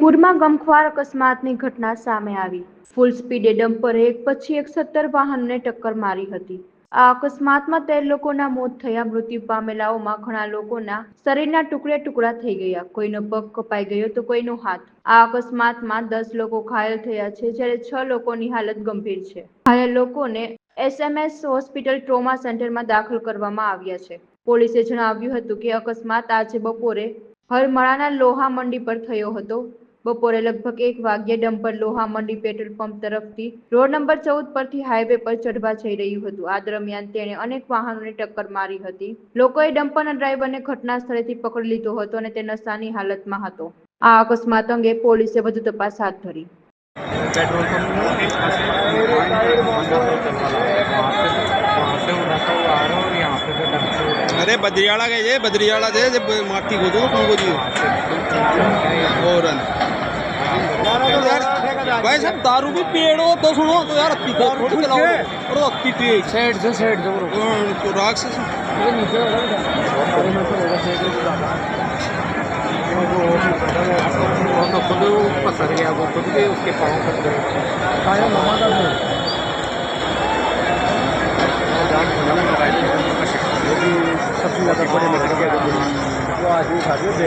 જયપુરમાં ગમખ્વાર અકસ્માતની ઘટના સામે આવી. ફૂલ સ્પીડે ડમ્પરે એક પછી એક સત્તર વાહનને ટક્કર મારી હતી. આ અકસ્માતમાં તેર લોકોના મોત થયા. મૃત્યુ પામેલાઓમાં ઘણા લોકોના શરીરના ટુકડે ટુકડા થઈ ગયા. કોઈનો પગ કપાઈ ગયો તો કોઈનો હાથ. આ અકસ્માતમાં દસ લોકો ઘાયલ થયા છે, જ્યારે છ લોકોની હાલત ગંભીર છે. ઘાયલ લોકોને એસએમએસ હોસ્પિટલ ટ્રોમા સેન્ટરમાં દાખલ કરવામાં આવ્યા છે. પોલીસે જણાવ્યું હતું કે અકસ્માત આજે બપોરે હરમળાના લોહા મંડી પર થયો હતો. બપોરે લગભગ એક વાગ્યે dumper Loha Mandi petrol pump તરફથી રોડ નંબર ચૌદ પરથી હાઈવે પર ચઢવા જઈ રહ્યું હતું આ દરમિયાન તેણે અનેક વાહનોને ટક્કર મારી હતી લોકોએ ડમ્પરના ડ્રાઈવરને ઘટના સ્થળેથી પકડી લીધો હતો અને તે નશાની હાલતમાં હતો આ અકસ્માત અંગે પોલીસે વધુ તપાસ હાથ ધરી पेट्रोल पंप में वहाँ से उड़ा था वो आ रहा और यहाँ पे से डंप से उड़ा अरे बद्रियाड़ा गए जे बद्रियाड़ा थे जब माटी को दो तुमको जी और यार भाई साहब दारू भी पेड़ हो तो सुनो तो यार पीते तो चलाओ। और वो पी साइड से साइड से ब्रो तो राख से से तो वो खुद पसर गया वो खुद के उसके पाँव कट गए। आया मामा का भी सब्ज़ी लगा बड़े मटर के वो आदमी खा